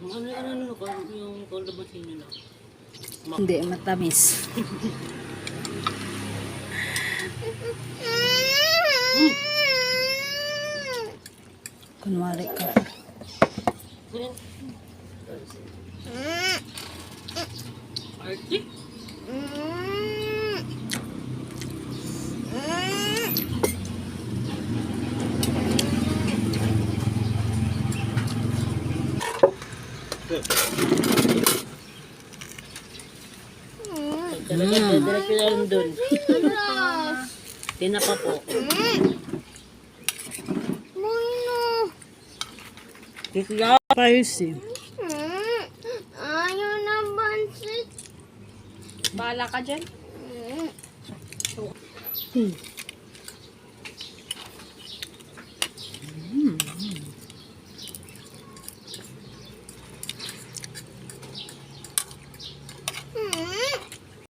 Ano yung ano, ano, kung- yung kalamansi nila. Hindi, matamis. Kunwari ka. Archie? Mm. diretso lang dun. Tinapa po. Kikya. Spicy. Ayaw na bansit. Bahala ka dyan. Mm.